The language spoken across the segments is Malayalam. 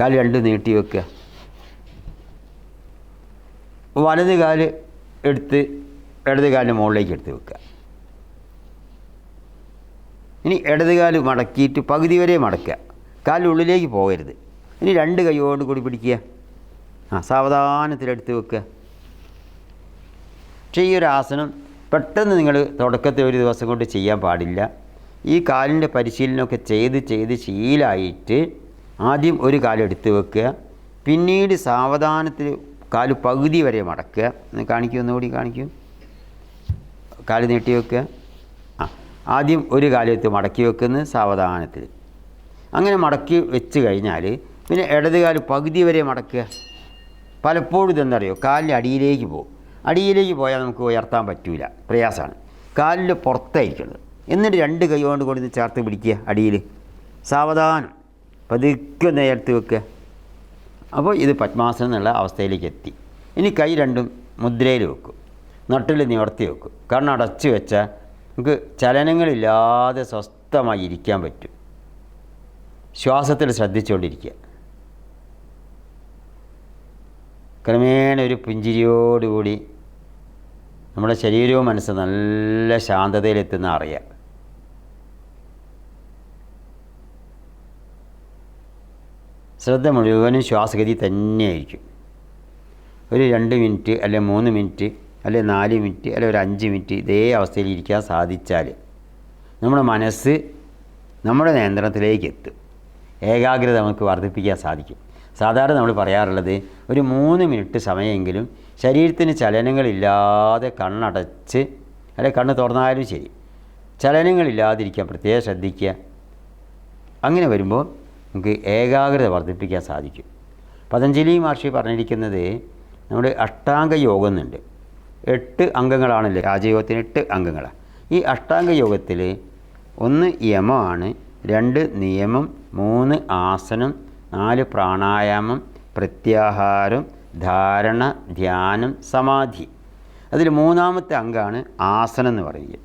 കാൽ രണ്ട് നീട്ടി വെക്കുക. വലത് കാൽ എടുത്ത് ഇടത് കാൽ മുകളിലേക്ക് എടുത്ത് വെക്കുക. ഇനി ഇടത് കാൽ മടക്കിയിട്ട് പകുതി വരെ മടക്കുക. കാലിനുള്ളിലേക്ക് പോകരുത്. ഇനി രണ്ട് കൈയോട് കൂടി പിടിക്കുക. ആ സാവധാനത്തിലെടുത്ത് വെക്കുക. പക്ഷേ ഈ ഒരു ആസനം പെട്ടെന്ന് നിങ്ങൾ തുടക്കത്തെ ഒരു ദിവസം കൊണ്ട് ചെയ്യാൻ പാടില്ല. ഈ കാലിന്റെ പരിശീലനമൊക്കെ ചെയ്ത് ചെയ്ത് ശീലമായിട്ട് ആദ്യം ഒരു കാലെടുത്ത് വെക്കുക. പിന്നീട് സാവധാനത്തിൽ കാൽ പകുതി വരെ മടക്കുക. കാണിക്കൂ ഒന്നുകൂടി കാണിക്കൂ. കാൽ നീട്ടി വെക്കുക. ആ ആദ്യം ഒരു കാലെടുത്ത് മടക്കി വെക്കുന്നത് സാവധാനത്തിൽ. അങ്ങനെ മടക്കി വെച്ച് കഴിഞ്ഞാൽ പിന്നെ ഇടത് കാൽ പകുതി വരെ മടക്കുക. പലപ്പോഴും ഇതെന്തറിയോ? കാലിന്റെ അടിയിലേക്ക് പോകും. അടിയിലേക്ക് പോയാൽ നമുക്ക് ഉയർത്താൻ പറ്റൂല. പ്രയാസമാണ്. കാലിന്റെ പുറത്തായിരിക്കുന്നത് എന്നിട്ട് രണ്ട് കൈ കൊണ്ട് കൊണ്ട് ചേർത്ത് പിടിക്കുക അടിയിൽ. സാവധാനം. പതുക്കെ ഒന്ന് ഉയർത്തി വെക്കുക അപ്പോൾ ഇത് പത്മാസനം എന്നുള്ള അവസ്ഥയിലേക്ക് എത്തി. ഇനി കൈ രണ്ടും മുദ്രയിൽ വെക്കും. നട്ടിൽ നിവർത്തി വെക്കും. കാരണം അടച്ചു വെച്ചാൽ നമുക്ക് ചലനങ്ങളില്ലാതെ സ്വസ്ഥമായി ഇരിക്കാൻ പറ്റും. ശ്വാസത്തിൽ ശ്രദ്ധിച്ചുകൊണ്ടിരിക്കുക. ക്രമേണ ഒരു പുഞ്ചിരിയോടുകൂടി നമ്മുടെ ശരീരവും മനസ്സും നല്ല ശാന്തതയിലെത്തുന്ന അറിയാം. ശ്രദ്ധ മുഴുവനും ശ്വാസഗതി തന്നെയായിരിക്കും. ഒരു രണ്ട് മിനിറ്റ് അല്ലെ മൂന്ന് മിനിറ്റ് അല്ലെ നാല് മിനിറ്റ് അല്ലെ ഒരു അഞ്ച് മിനിറ്റ് ഇതേ അവസ്ഥയിൽ ഇരിക്കാൻ സാധിച്ചാൽ നമ്മുടെ മനസ്സ് നമ്മുടെ നിയന്ത്രണത്തിലേക്ക് എത്തും. ഏകാഗ്രത നമുക്ക് വർദ്ധിപ്പിക്കാൻ സാധിക്കും. സാധാരണ നമ്മൾ പറയാറുള്ളത് ഒരു മൂന്ന് മിനിറ്റ് സമയമെങ്കിലും ശരീരത്തിന് ചലനങ്ങളില്ലാതെ കണ്ണടച്ച് അല്ലെ കണ്ണ് തുറന്നാലും ശരി ചലനങ്ങളില്ലാതിരിക്കാൻ പ്രത്യേകം ശ്രദ്ധിക്കുക. അങ്ങനെ വരുമ്പോൾ നമുക്ക് ഏകാഗ്രത വർദ്ധിപ്പിക്കാൻ സാധിക്കും. പതഞ്ജലി മഹർഷി പറഞ്ഞിരിക്കുന്നത് നമ്മുടെ അഷ്ടാംഗ യോഗം എന്നുണ്ട് എട്ട് അംഗങ്ങളാണല്ലോ? രാജയോഗത്തിന് എട്ട് അംഗങ്ങളാണ് ഈ അഷ്ടാംഗ യോഗത്തിൽ ഒന്ന് യമമാണ് രണ്ട് നിയമം മൂന്ന് ആസനം നാല് പ്രാണായാമം പ്രത്യാഹാരം ധാരണ ധ്യാനം സമാധി. അതിൽ മൂന്നാമത്തെ അംഗമാണ് ആസനം എന്ന് പറയുക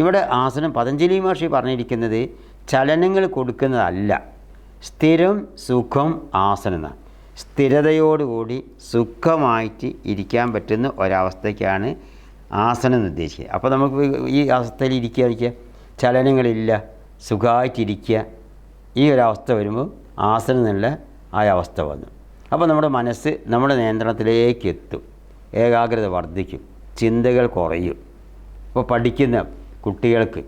ഇവിടെ ആസനം പതഞ്ജലി മഹർഷി പറഞ്ഞിരിക്കുന്നത് ചലനങ്ങൾ കൊടുക്കുന്നതല്ല. സ്ഥിരം സുഖം ആസനം സ്ഥിരതയോടുകൂടി സുഖമായിട്ട് ഇരിക്കാൻ പറ്റുന്ന ഒരവസ്ഥയ്ക്കാണ് ആസനം എന്ന് ഉദ്ദേശിക്കുക അപ്പോൾ നമുക്ക് ഈ അവസ്ഥയിൽ ഇരിക്കുക ഇരിക്കുക ചലനങ്ങളില്ല സുഖമായിട്ടിരിക്കുക. ഈ ഒരവസ്ഥ വരുമ്പോൾ ആസനം എന്നുള്ള ആ അവസ്ഥ വന്നു. അപ്പോൾ നമ്മുടെ മനസ്സ് നമ്മുടെ നിയന്ത്രണത്തിലേക്ക് എത്തും. ഏകാഗ്രത വർദ്ധിക്കും. ചിന്തകൾ കുറയും. അപ്പോൾ പഠിക്കുന്ന കുട്ടികൾക്ക്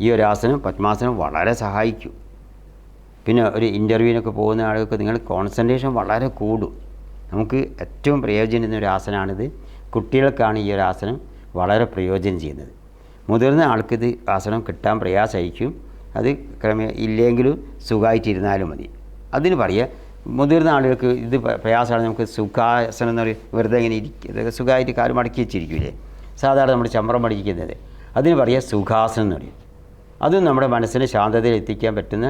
ഈ ഒരു ആസനം പത്മാസനം വളരെ സഹായിക്കും. പിന്നെ ഒരു ഇന്റർവ്യൂവിനൊക്കെ പോകുന്ന ആളുകൾക്ക് നിങ്ങൾ കോൺസെൻട്രേഷൻ വളരെ കൂടും. നമുക്ക് ഏറ്റവും പ്രയോജനം ചെയ്യുന്ന ഒരു ആസനമാണിത് കുട്ടികൾക്കാണ് ഈ ഒരു ആസനം വളരെ പ്രയോജനം ചെയ്യുന്നത്. മുതിർന്ന ആൾക്ക് ഇത് ആസനം കിട്ടാൻ പ്രയാസമായിരിക്കും. അത് ക്രമേ ഇല്ലെങ്കിലും സുഖമായിട്ടിരുന്നാലും മതി. അതിന് പറയുക മുതിർന്ന ആളുകൾക്ക് ഇത് പ്രയാസമാണ്. നമുക്ക് സുഖാസനം എന്ന് പറയും വെറുതെ ഇങ്ങനെ ഇരിക്കുക സുഖമായിട്ട് കാൽ മടക്കി വെച്ചിരിക്കില്ലേ സാധാരണ നമ്മൾ ചമ്രം മടിക്കുന്നത് അതിന് പറയുക സുഖാസനം എന്ന് പറയും അതും നമ്മുടെ മനസ്സിനെ ശാന്തതയിൽ എത്തിക്കാൻ പറ്റുന്ന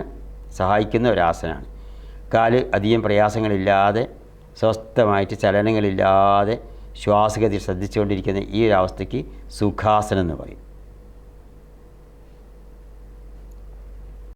സഹായിക്കുന്ന ഒരാസനമാണ് കാൽ അധികം പ്രയാസങ്ങളില്ലാതെ സ്വസ്ഥമായിട്ട് ചലനങ്ങളില്ലാതെ ശ്വാസഗതി ശ്രദ്ധിച്ചുകൊണ്ടിരിക്കുന്ന ഈ ഒരു അവസ്ഥയ്ക്ക് സുഖാസനം എന്ന് പറയും.